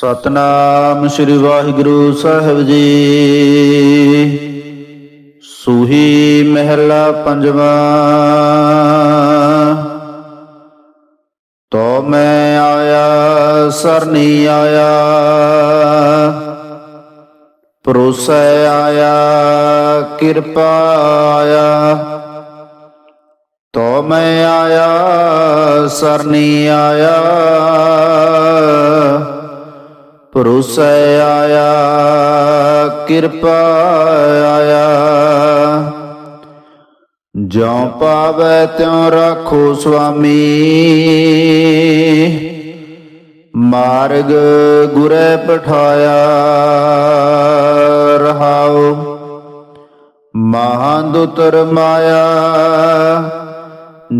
ਸਤਨਾਮ ਸ੍ਰੀ ਵਾਹਿਗੁਰੂ ਸਾਹਿਬ ਜੀ। ਸੂਹੀ ਮਹਿਲਾ ਪੰਜਵਾਂ। ਤੋ ਮੈਂ ਆਇਆ, ਸਰਨੀ ਆਇਆ। ਪਰੋਸੈ ਆਇਆ, ਕਿਰਪਾ ਆਇਆ। ਤੋ ਮੈਂ ਆਇਆ, ਸਰਨੀ ਆਇਆ। ਪਰੋਸੈ ਆਇਆ, ਕਿਰਪਾ ਆਇਆ। ਜਿਉ ਪਾਵੈ ਤਿਉ ਰਾਖੋ ਸੁਆਮੀ। ਮਾਰਗ ਗੁਰੇ ਪਠਾਇਆ ਰਹਾਉ ਮਹਾਂਦੁਤਰ ਮਾਇਆ,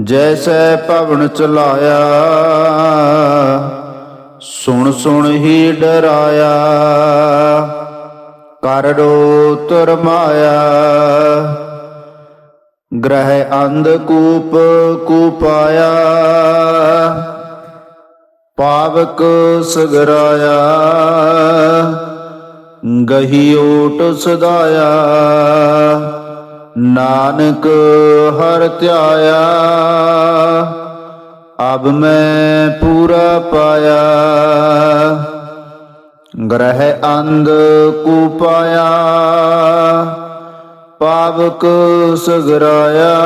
ਜੈਸੈ ਭਵਨ ਚਲਾਇਆ। ਸੁਣ ਸੁਣ ਹੀ ਡਰਾਇਆ, ਕਰ ਤੁਰ ਮਾਇਆ। ਗ੍ਰਹਿ ਅੰਧ ਕੂਪ ਕੂਪਾਇਆ, ਪਾਵਕ ਸਗਰਾਇਆ। ਗਹੀ ਓਟ ਸਦਾਇਆ, ਨਾਨਕ ਹਰ ਧਿਆਇਆ। ਅਬ ਮੈਂ ਪੂਰਾ ਪਾਇਆ। ਗ੍ਰਹਿ ਅੰਧ ਕੂਪਾਇਆ ਪਾਵਕ ਸਗਰਾਇਆ।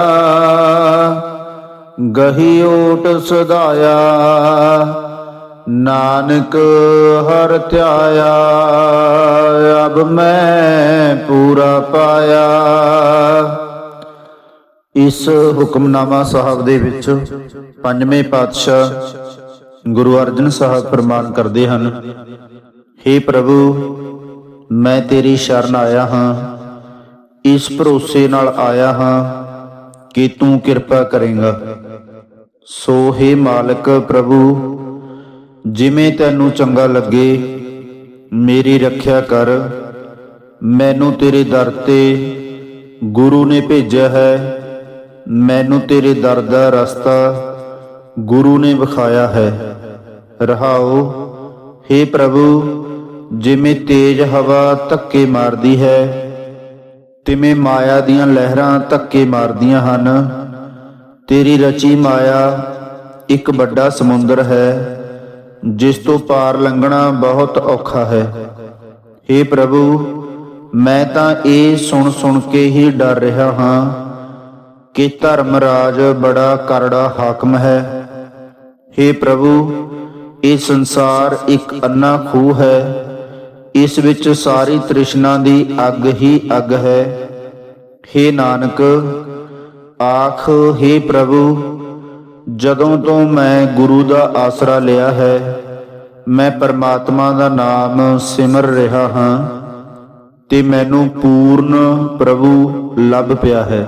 ਗਹੀ ਓਟ ਸਦਾਇਆ। ਨਾਨਕ ਹਰ ਧਿਆਇਆ। ਅਬ ਮੈਂ ਪੂਰਾ ਪਾਇਆ। ਇਸ ਹੁਕਮਨਾਮਾ ਸਾਹਿਬ ਦੇ ਵਿੱਚ ਪੰਜਵੇਂ ਪਾਤਸ਼ਾਹ ਗੁਰੂ ਅਰਜਨ ਸਾਹਿਬ ਫਰਮਾਨ ਕਰਦੇ ਹਨ हे ਪ੍ਰਭੂ, ਮੈਂ ਤੇਰੀ ਸ਼ਰਨ ਆਇਆ ਹਾਂ। ਇਸ ਭਰੋਸੇ ਨਾਲ ਆਇਆ ਹਾਂ ਕਿ ਤੂੰ ਕਿਰਪਾ ਕਰੇਂਗਾ। ਸੋ हे ਮਾਲਕ ਪ੍ਰਭੂ, ਜਿਵੇਂ ਤੈਨੂੰ ਚੰਗਾ ਲੱਗੇ, ਮੇਰੀ ਰੱਖਿਆ ਕਰ। ਮੈਨੂੰ ਤੇਰੇ ਦਰ ਤੇ ਗੁਰੂ ਨੇ ਭੇਜਿਆ ਹੈ। ਮੈਨੂੰ ਤੇਰੇ ਦਰ ਦਾ ਰਸਤਾ ਗੁਰੂ ਨੇ ਵਿਖਾਇਆ ਹੈ। ਰਹਾਓ हे ਪ੍ਰਭੂ, ਜਿਵੇਂ ਤੇਜ ਹਵਾ ਧੱਕੇ ਮਾਰਦੀ ਹੈ, ਤਿਵੇਂ ਮਾਇਆ ਦੀਆਂ ਲਹਿਰਾਂ ਧੱਕੇ ਮਾਰਦੀਆਂ ਹਨ। ਤੇਰੀ ਰਚੀ ਮਾਇਆ ਇੱਕ ਵੱਡਾ ਸਮੁੰਦਰ ਹੈ, ਜਿਸ ਤੋਂ ਪਾਰ ਲੰਘਣਾ ਬਹੁਤ ਔਖਾ ਹੈ। हे ਪ੍ਰਭੂ, ਮੈਂ ਤਾਂ ਇਹ ਸੁਣ ਸੁਣ ਕੇ ਹੀ ਡਰ ਰਿਹਾ ਹਾਂ ਕਿ ਧਰਮ ਰਾਜ ਬੜਾ ਕਰੜਾ ਹਾਕਮ ਹੈ हे ਪ੍ਰਭੂ ਇਹ ਸੰਸਾਰ ਇੱਕ ਅੰਨਾ ਖੂਹ ਹੈ ਇਸ ਵਿੱਚ ਸਾਰੀ ਤ੍ਰਿਸ਼ਨਾ ਦੀ ਅੱਗ ਹੀ ਅੱਗ ਹੈ हे ਨਾਨਕ ਆਖ हे ਪ੍ਰਭੂ ਜਦੋਂ ਤੋਂ ਮੈਂ ਗੁਰੂ ਦਾ ਆਸਰਾ ਲਿਆ ਹੈ ਮੈਂ ਪਰਮਾਤਮਾ ਦਾ ਨਾਮ ਸਿਮਰ ਰਿਹਾ ਹਾਂ ਤੇ ਮੈਨੂੰ ਪੂਰਨ ਪ੍ਰਭੂ ਲੱਭ ਪਿਆ ਹੈ